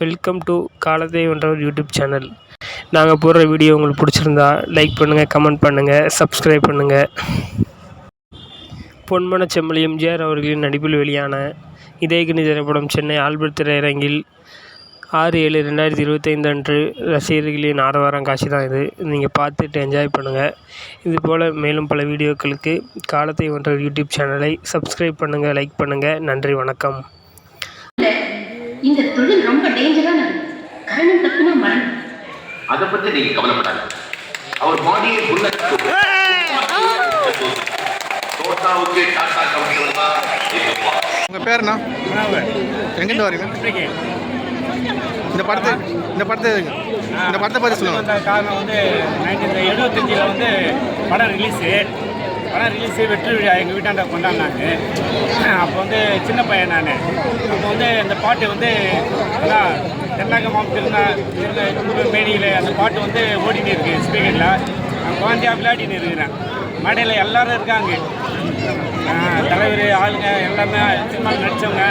Welcome to காலத்தை YouTube channel நாங்கள் போடுற வீடியோ உங்களுக்கு பிடிச்சிருந்தா லைக் பண்ணுங்கள் கமெண்ட் பண்ணுங்கள் சப்ஸ்கிரைப் பண்ணுங்கள் பொன்மன செம்மல் எம்ஜிஆர் அவர்களின் நடிப்பில் வெளியான இதயகினி திரைப்படம் சென்னை ஆல்பர்ட் திரையரங்கில் ஆறு ஏழு ரெண்டாயிரத்தி இருபத்தைந்து அன்று ரசிகர்களின் ஆரவாரம் காட்சி தான் இது. நீங்கள் பார்த்துட்டு என்ஜாய் பண்ணுங்கள் இது போல் மேலும் பல வீடியோக்களுக்கு காலத்தை ஒன்ற யூடியூப் சேனலை சப்ஸ்கிரைப் பண்ணுங்கள் லைக் பண்ணுங்கள் நன்றி வணக்கம். இந்த தொழில் ரொம்ப கரணம் தப்பினா மரணம் அதை பத்தி நீங்க கவலைப்படாத அவர் பாடியை புல்லட் தோட்டாவுக்கு கவனிகள் தான் உங்கள் பேர் என்ன எங்கேருந்து வரீங்க இந்த படத்தை இந்த படத்தை இந்த படத்தை பற்றி சொல்லுங்கள் வந்த காரணம் வந்து நைன்டீன் எழுபத்தஞ்சில் வந்து படம் ரிலீஸு படம் ரிலீஸு வெற்றி விழா எங்கள் வீட்டாண்ட கொண்டாடினாங்க. அப்போ வந்து சின்ன பையன் நான். அப்போ வந்து அந்த பாட்டு வந்து நல்லா தென்னாகமாம் மாவட்டத்தில் திருந அந்த பாட்டு வந்து ஓடின்னு இருக்கு ஸ்பீக்கரில் நான் குழந்தையா விளையாடின்னு இருக்கிறேன். மேடையில் எல்லாரும் இருக்காங்க. தலைவர் ஆளுங்க எல்லாமே சினிமாவில் நடித்தவங்க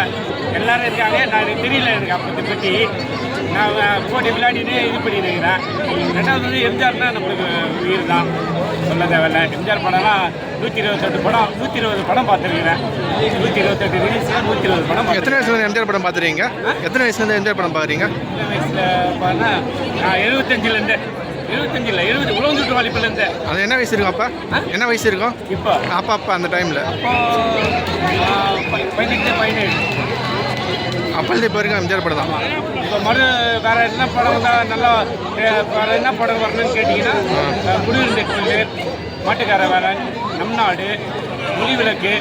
எல்லோரும் இருக்காங்க. நான் எனக்கு தெரியல எனக்கு அப்பத்தை பற்றி நான் போட்டி விளையாடினு இது பண்ணிட்டு இருக்கிறேன் ரெண்டாவது வந்து எம்ஜிஆர்னா நம்மளுக்கு உயிர் தான். சொல்ல தேவையில்ல. எம்ஜிஆர் படம்லாம் நூற்றி இருபத்தெட்டு படம் நூற்றி இருபது படம் பார்த்துருக்கிறேன். நூற்றி இருபத்தெட்டு ரிலீஸ் நூற்றி இருபது படம் எத்தனை வயசுல எம்ஜிஆர் படம் பார்த்துறீங்க எத்தனை வயசுல எம்ஜிஆர் படம் பார்க்குறீங்க? சின்ன வயசில் பார்த்தா நான் எழுபத்தஞ்சிலேருந்து எழுபத்தஞ்சில் எழுபது உழவு சுட்டு வாலிப்பிலேருந்து அது என்ன வயசு இருக்கும் அப்போ? என்ன வயசு இருக்கும்? இப்போ. அப்போ அப்போ அந்த டைமில் அப்போ பதினெட்டு பதினேழு. அப்போது இப்போ வரைக்கும் எம்ஜிஆர் படம் தான். மறு வேற என்ன படம் வந்தால் நல்லா வேற என்ன படம் வரணும்னு கேட்டிங்கன்னா குடியிருந்த கோயில் மாட்டுக்கார வேலன் நம் நாடு ஒளிவிளக்கு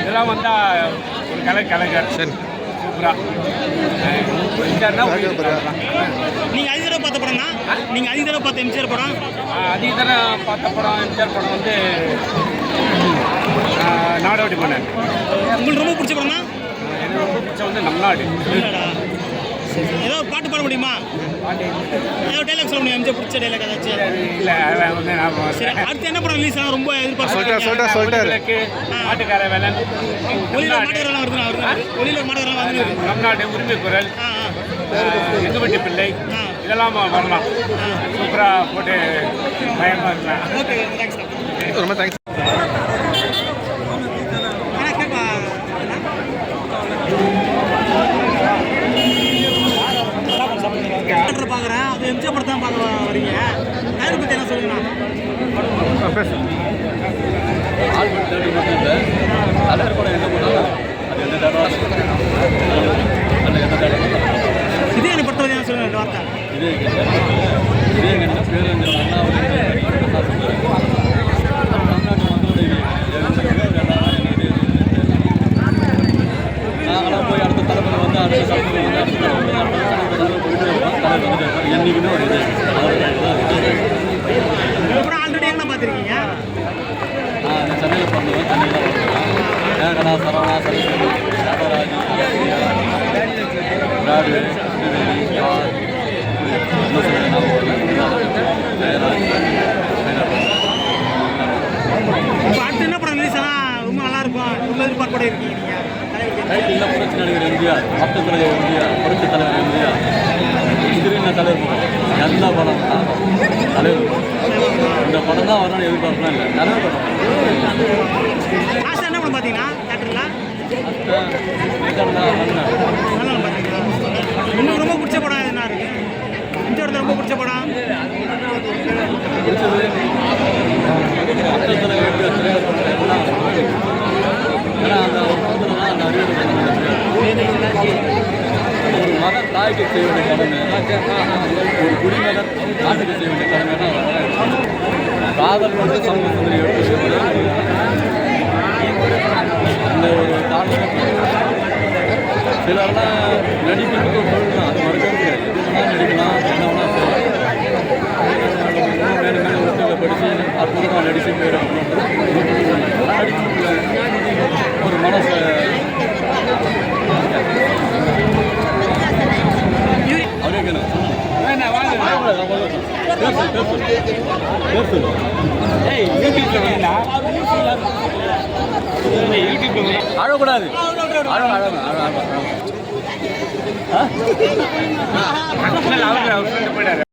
இதெல்லாம் வந்தால் ஒரு கலை கலைஞர். சரி. சூப்பராக நீங்க அதிக தடவை பார்த்த படம்னா நீங்க அதிக தடவை பார்த்த எம்ஜிஆர் படம்? அதிக தரம் பார்த்த படம் எம்ஜிஆர் படம் வந்து நாடோடி மன்னன். உங்களுக்கு ரொம்ப பிடிச்ச படம்னா எனக்கு ரொம்ப பிடிச்ச வந்து நம் நாடு இல்லடா ஏதோ பாட்டு பாட முடியுமா? ஏதோ டைலாக் சொல்ல முடியும்? எம்ஜிஆர் பிடிச்ச டைலாக் ஏதாச்சும்? இல்லை சரி அடுத்து என்ன படம் ரிலீஸ் ஆனா ரொம்ப எதிர்பார்த்து சொல்லிட்டார். சொல்லிட்டாரு மாட்டுக்கார வேலன். ஒளியில மாட்டுக்காரெல்லாம் வருது ஒளியில மாட்டுக்காரெல்லாம் வந்து நம் நாடு உரிமை குரல் ஆ எங்க வீட்டு பிள்ளை. ஆ. இதெல்லாம் வரலாம். சூப்பராக போட்டு பயமாக இருக்கலாம் ஓகே தேங்க்ஸ் ரொம்ப தேங்க்ஸ் அது படத்தை தான் பார்க்க வரீங்க டயர் பற்றி என்ன சொல்லுங்கண்ணா பேசு இதே எனக்கு படத்தை பற்றி என்ன சொல்லுங்க ரெண்டு வார்த்தை நாங்களாம் போய் அடுத்த தலைமுறை வந்து அடுத்த தலைமுறை வந்து அடுத்த தலைமுறை வந்து அடுத்த தலைமுறை போயிட்டே இருக்கோம் தலைவர் வந்துட்டு இருக்காரு என்றைக்குமே ஒரு இது இந்த படம் ஆல்ரெடி எங்கே பார்த்துருக்கீங்க நான் சென்னையில் பிறந்தவன் சென்னையில் தான் வளர்ந்தேன் ஏகனா சரவணா சரஸ்வதி ராமராஜ் விராடு ஸ்ரீதேவி யார் இன்னும் சில ஞாபகம் வரல. ஜெயராஜ் இப்போ அடுத்து என்ன படம் ரிலீஸ் ஆனால் ரொம்ப நல்லா இருக்கும் ரொம்ப எதிர்பார்ப்போட இருக்கீங்க நீங்கள் டைட்டில் புரட்சி நடிகர் எம்ஜிஆர் மக்கள் தலைவர் எம்ஜிஆர் புரட்சி தலைவர் எம்ஜிஆர் திருந தலைவர் எல்லா படம் தான் தலைவர் இந்த படம் தான் வரணும்னு எதிர்பார்க்கலாம் இல்லை. தலைவர் படம் லாஸ்ட்டாக என்ன படம் பார்த்தீங்கன்னா தேட்டரில் ரிட்டர்ன் தான் வந்தேன் நல்லா பார்த்தீங்களா உங்களுக்கு ரொம்ப பிடிச்ச படம் என்ன இருக்கு இந்தியோட ரொம்ப பிடிச்ச படம் பிடிச்சது மக்கள் தலைவர் எம்ஜிஆர் தலைவர் படம் எல்லாம் ஏன்னா அந்த ஒரு படத்துல தான் அந்த அறிவியல் படம் நடக்குது. ஒரு மகன் தாய்க்கு செய்ய வேண்டிய கடமை ஒரு குடிமகன் நாட்டுக்கு செய்ய வேண்டிய கடமை காதல் வந்து சமூக சுந்தரி எடுத்து அந்த ஒரு தாழ்வு சிலர்லாம் நடிக்கிறதுக்கு அது மறுக்க முடியாது நடிக்கலாம் என்ன வேணா செய்யலாம் இன்னும் மேலும் மேலும் உத்தியில் படித்து அற்புதமாக நடிச்சு பேர் நடிக்க முடியாது ஒரு மனசை அவரே கேளுங்க வேணா வாங்க பேசு பேசு பேசு ஏய் யூடியூப்ல வேணா யூடியூப்ல அழக்கூடாது போயிட்டாரு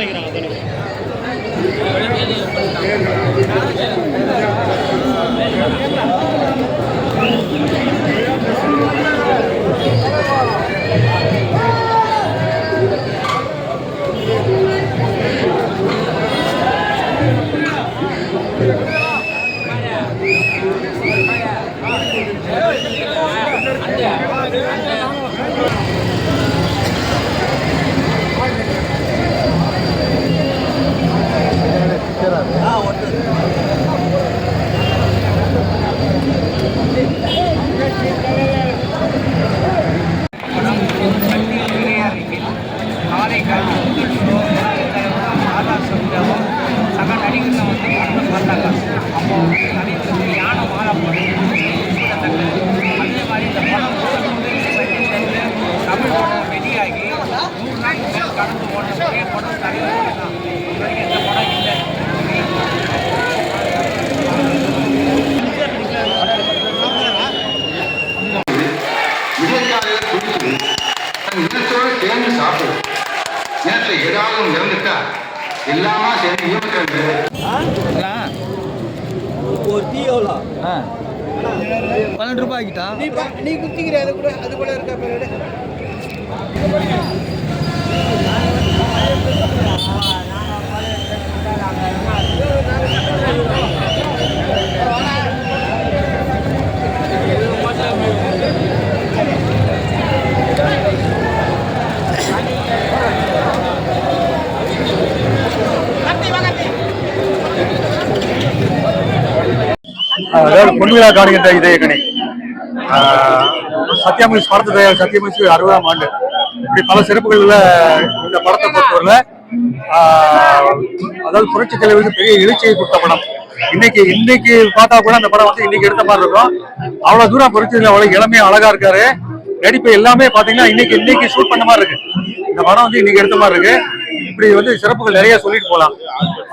ரெண்டு தான் நிற்கிறாங்க தண்ணி சக நடிகர்கள் வந்து படத்தை பார்த்தாங்க அப்போ வந்து தலைவர் வந்து யானை மாலை போட்டு அதே மாதிரி இந்த படம் வந்து தமிழ் படம் வெளியாகி நூறு நாள் மேல் கடந்து ஓட்ட ஒரே படம் தலைவர் தான் இது வரைக்கும் எந்த படம் இல்லை விஜயகாலையில் குடிச்சு தன் இனத்தோடு சேர்ந்து சாப்பிடு இனத்துல ஏதாவது இறந்துட்டா எல்லாமா சேர்ந்து இயற்கை ஒரு டீ எவ்வளோ? பன்னெண்டு ரூபாய் ஆகிட்டா நீ குத்திக்கிற அது கூட அது கூட இருக்கா அதாவது பொன்விழா காணுகின்ற இதயக்கணி சத்யாமிஸ் படத்து தயார் அறுபதாம் ஆண்டு. இப்படி பல சிறப்புகள்ல இந்த படத்தை பொறுத்தவரையில அதாவது புரட்சி தலைவருக்கு பெரிய எழுச்சியை கொடுத்த படம். இன்னைக்கு இன்னைக்கு பார்த்தா கூட அந்த படம் வந்து இன்னைக்கு எடுத்த மாதிரி இருக்கும். அவ்வளவு தூரம் புரட்சி தலைவர் அவ்வளவு இளமையா அழகா இருக்காரு. நடிப்பு எல்லாமே பாத்தீங்கன்னா இன்னைக்கு இன்னைக்கு ஷூட் பண்ண மாதிரி இருக்கு. இந்த படம் வந்து இன்னைக்கு எடுத்த மாதிரி இருக்கு. இப்படி வந்து சிறப்புகள் நிறைய சொல்லிட்டு போலாம்.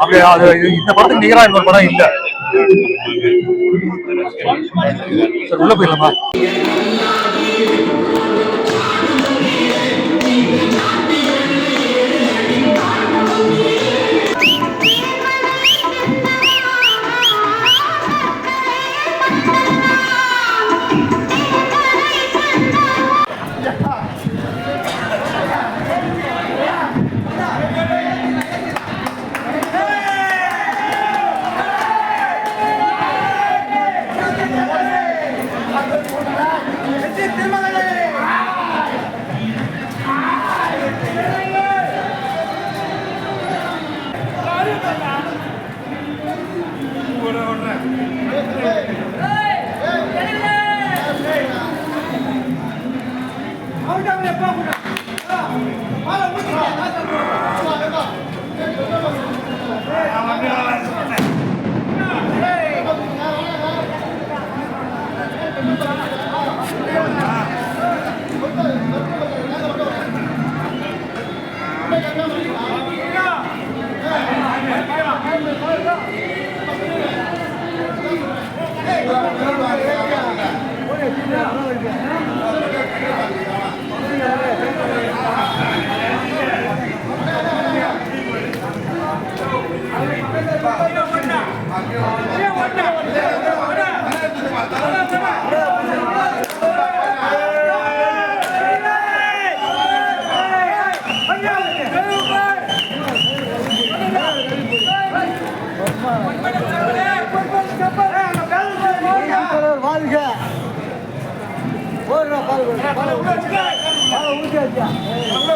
அப்படி அது இந்த படத்துக்கு நிகரா இன்னொரு படம் இல்லை. சார் உள்ள போயிடலாமா? உலகம் நமது